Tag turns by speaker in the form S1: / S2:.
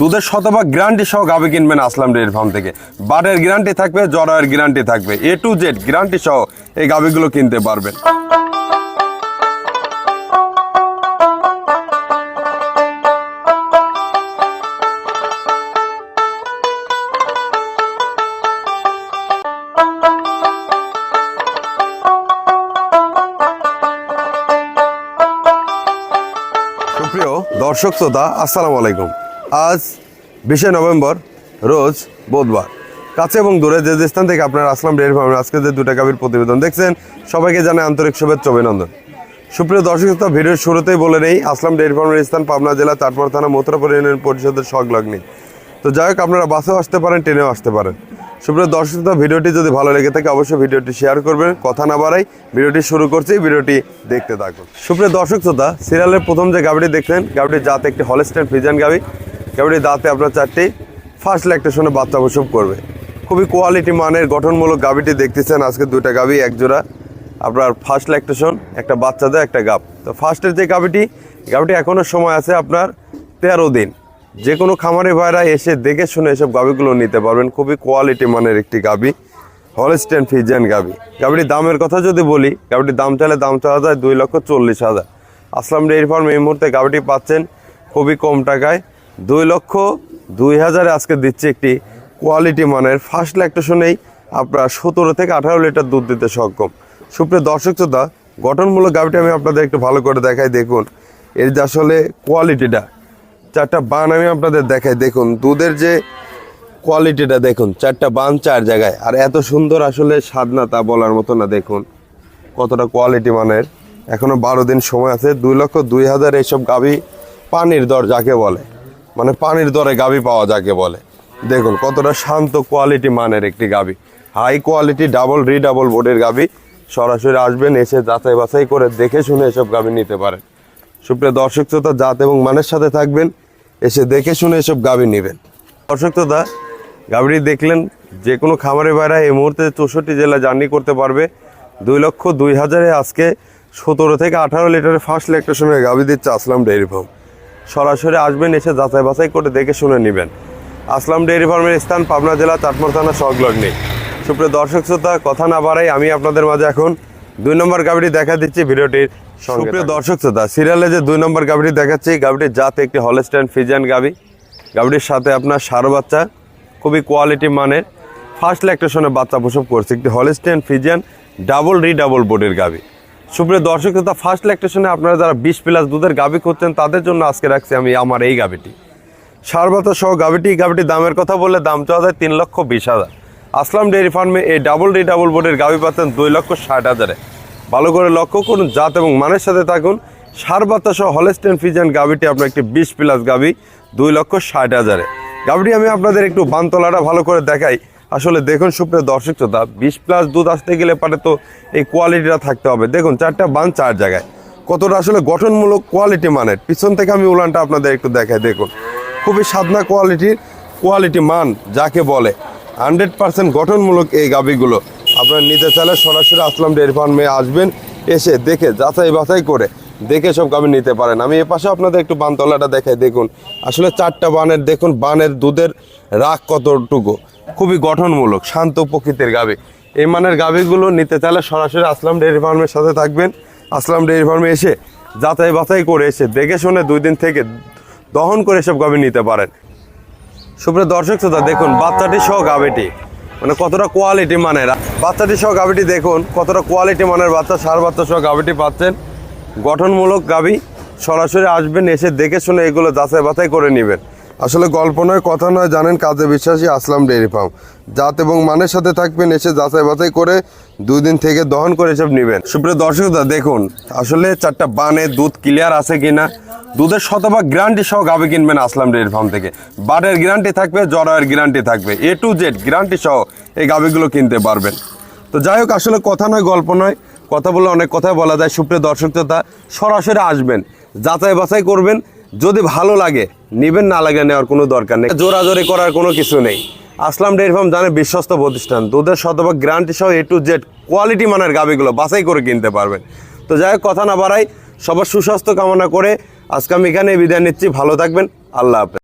S1: দুধের শতভাগ গ্যারান্টি সহ গাভি কিনবেন আসলাম ডেয়ারি ফার্ম থেকে। বাটের গ্যারান্টি থাকবে, জরায়ের গ্যারান্টি থাকবে। এ টু জেড গ্যারান্টি সহ এই গাভিগুলো কিনতে পারবেন। সুপ্রিয় দর্শক শ্রোতা, আসসালামু আলাইকুম। আজ বিশে নভেম্বর, রোজ বুধবার। কাছে এবং দূরে যে যে স্থান থেকে আপনারা আসলাম ডেয়ারি ফার্মের আজকে যে দুটা গাভীর প্রতিবেদন দেখছেন, সবাইকে জানাই আন্তরিক শুভেচ্ছা, অভিনন্দন। সুপ্রিয় দর্শক ভিডিওর শুরুতেই বলে নেই, আসলাম ডেয়ারি ফার্মের স্থান, পাবনা জেলা চাটমোড় থানা মথুরাপুর ইউনিয়ন পরিষদের সংলগ্নে। তো যাই হোক, আপনারা বাসেও আসতে পারেন, ট্রেনেও আসতে পারেন। সুপ্রিয় দর্শক ভিডিওটি যদি ভালো লেগে থাকে, অবশ্যই ভিডিওটি শেয়ার করবেন, কথা না বাড়াই ভিডিওটি শুরু করছি, ভিডিওটি দেখতে থাকুন। সুপ্রিয় দর্শক শ্রোতা, সিরিয়ালের প্রথম যে গাড়িটি দেখলেন গাড়িটির জাত একটি হলস্টেন ফিজান গাড়ি গাড়িটির দাঁতে আপনার চারটি। ফার্স্ট ল্যাকটেশনে বাচ্চা প্রসব করবে। খুবই কোয়ালিটি মানের, গঠনমূলক গাভিটি দেখতেছেন আজকে দুইটা গাভি এক জোড়া আপনার ফার্স্ট ল্যাকটেশন একটা বাচ্চা দেয়, একটা গাব। তো ফার্স্টের যে গাভিটি গাভিটি এখনও সময় আছে আপনার তেরো দিন। যে কোনো খামারে ভাইরা এসে দেখে শুনে এসব গাভিগুলো নিতে পারবেন। খুবই কোয়ালিটি মানের একটি গাভি হলস্টেন ফিজিয়ান গাভি। গাভিটির দামের কথা যদি বলি, গাভিটির দাম চাইলে দাম চাওয়া যায় দুই লক্ষ চল্লিশ হাজার। আসলাম ডেয়ারি ফার্ম এই মুহূর্তে গাভিটি পাচ্ছেন খুবই কম টাকায় দুই লক্ষ দুই হাজারে আজকে দিচ্ছে একটি কোয়ালিটি মানের ফার্স্ট ল্যাকটেশনেই আপনার সতেরো থেকে আঠারো লিটার দুধ দিতে সক্ষম। সুপ্রিয় দর্শক শ্রোতা, গঠনমূলক গাভিটি আমি আপনাদের একটু ভালো করে দেখাই, দেখুন। এর যে আসলে কোয়ালিটিটা চারটা বান আমি আপনাদের দেখাই, দেখুন। দুধের যে কোয়ালিটিটা দেখুন, চারটা বান চার জায়গায়। আর এত সুন্দর আসলে স্বাদ না তা বলার মতো না, দেখুন। কতটা কোয়ালিটি মানের। এখনও বারো দিন সময় আছে, দুই লক্ষ দুই হাজার এইসব গাভি পানির দর যাকে বলে। মানে পানির দরে গাবি পাওয়া যাকে বলে। দেখুন, কতটা শান্ত কোয়ালিটি মানের একটি গাবি। হাই কোয়ালিটি ডাবল রি ডাবল বোর্ডের গাবি। সরাসরি আসবেন, এসে যাচাই বাছাই করে দেখে শুনে এসব গাবি নিতে পারেন। সুপ্রিয় দর্শক শ্রোতা, জাত এবং মানের সাথে থাকবেন, এসে দেখে শুনে এসব গাবি নেবেন। দর্শক শ্রোতা গাভি দেখলেন, যে কোনো খামারে বাইরা এই মুহূর্তে চৌষট্টি জেলা জার্নি করতে পারবে। দুই লক্ষ দুই হাজারে আজকে সতেরো থেকে আঠারো লিটারের ফার্স্ট ল্যাকটেশনের গাভি দিচ্ছে আসলাম ডেয়ারি ফার্ম সরাসরি আসবেন, এসে যাচাই বাছাই করে দেখে শুনে নেবেন। আসলাম ডেয়ারি ফার্মের স্থান, পাবনা জেলা, চাটমার থানা সংলগ্নে সুপ্রিয় দর্শক শ্রোতা, কথা না বাড়াই আমি আপনাদের মাঝে এখন দুই নম্বর গাভিটি দেখা দিচ্ছি ভিডিওটির সুপ্রিয় দর্শক শ্রোতা সিরিয়ালে যে দুই নম্বর গাভিটি দেখাচ্ছি গাভিটির জাত একটি হলস্ট্যান্ড ফিজিয়ান গাভি। গাভিটির সাথে আপনার সার বাচ্চা, খুবই কোয়ালিটি মানের। ফার্স্ট ল্যাকটেশনে বাচ্চা প্রসব করছে, একটি হলস্ট্যান্ড ফিজিয়ান ডাবল রি ডাবল বোর্ডের গাভি। সুপ্রিয় দর্শক, শ্রোতা ফার্স্ট ল্যাকটেশনে আপনারা যারা বিশ প্লাস দুধের গাভি করছেন তাদের জন্য আজকে রাখছি আমি আমার এই গাভিটি। সারবাতা সহ গাভিটি গাভিটির দামের কথা বললে দাম চাওয়া যায় তিন লক্ষ বিশ হাজার। আসলাম ডেয়ারি ফার্মে, এই ডাবল ডি ডাবল বোর্ডের গাভি পাচ্ছেন দুই লক্ষ ষাট হাজারে। ভালো করে লক্ষ্য করুন, জাত এবং মানের সাথে থাকুন। সারবাতা সহ হলেস্টেন ফিজান গাভিটি আপনার একটি বিশ প্লাস গাভি, দুই লক্ষ ষাট হাজারে। গাভিটি আমি আপনাদের একটু বানতলাটা ভালো করে দেখাই। আসলে দেখুন সুপ্রিয় দর্শক শ্রোতা, বিশ প্লাস দুধ আসতে গেলে পারে তো এই কোয়ালিটিটা থাকতে হবে। দেখুন, চারটা বান চার জায়গায়। কতটা আসলে গঠনমূলক কোয়ালিটি মানের? পিছন থেকে আমি উলানটা আপনাদের একটু দেখাই, দেখুন। খুবই সাধনা কোয়ালিটির কোয়ালিটি মান যাকে বলে। হান্ড্রেড পার্সেন্ট গঠনমূলক এই গাভিগুলো। আপনারা নিতে চাইলে সরাসরি আসলাম ডেয়ারি ফার্মে আসবেন, এসে দেখে যাচাই বাছাই করে দেখে সব গাভি নিতে পারেন। আমি এ পাশে আপনাদের একটু বানতলাটা দেখাই, দেখুন। আসলে চারটা বানের, দেখুন, বানের দুধের রাগ কতটুকু। খুবই গঠনমূলক, শান্ত প্রকৃতির গাভি। এই মানের গাভিগুলো নিতে চাইলে সরাসরি আসলাম ডেয়ারি ফার্মের সাথে থাকবেন। আসলাম ডেয়ারি ফার্মে এসে, যাচাই বাছাই করে এসে, দেখে শুনে দুই দিন থেকে দহন করে সব গাভি নিতে পারেন। সুপ্রিয় দর্শক শ্রোতা, দেখুন, বাচ্চাটি সহ গাভিটি মানে কতটা কোয়ালিটি মানের। বাচ্চাটি সহ গাভিটি দেখুন, কতটা কোয়ালিটি মানের বাচ্চা, সার বাচ্চা সহ গাভিটি পাচ্ছেন। গঠনমূলক গাভি সরাসরি আসবেন, এসে দেখে শুনে এগুলো যাচাই বাছাই করে নেবেন। আসলে গল্প নয়, কথা নয়, জানেন কাজে বিশ্বাসী আসলাম ডেয়ারি ফার্ম। জাত এবং মানের সাথে থাকবেন, এসে যাচাই বাছাই করে দুই দিন থেকে দহন করে এসব নেবেন। সুপ্রিয় দর্শকরা দেখুন, আসলে চারটা বানে দুধ ক্লিয়ার আছে কিনা, দুধের শতভাগ গ্যারান্টি সহ গাভি কিনবেন আসলাম ডেয়ারি ফার্ম থেকে। বাটের গ্যারান্টি থাকবে, জরায়ের গ্যারান্টি থাকবে এ টু জেড গ্যারান্টি সহ এই গাভিগুলো কিনতে পারবেন। তো যাই হোক, আসলে কথা নয়, গল্প নয় কথা বলে অনেক কথাই বলা যায়। সুপ্রিয় দর্শক শ্রোতা, সরাসরি আসবেন, যাচাই বাছাই করবেন। যদি ভালো লাগে, নিবেন, না লাগে নেওয়ার কোনো দরকার নেই। জোরাজোরি করার কোনো কিছু নেই। আসলাম ডেয়ারি ফার্ম জানে বিশ্বস্ত প্রতিষ্ঠান। দুধের শতভাগ গ্যারান্টি সহ এ টু জেড কোয়ালিটি মানের গাভিগুলো বাছাই করে কিনতে পারবেন। তো যাই হোক, কথা না বাড়াই, সবার সুস্বাস্থ্য কামনা করে আজকে আমি এখানে বিদায় নিচ্ছি। ভালো থাকবেন। আল্লাহ হাফেজ।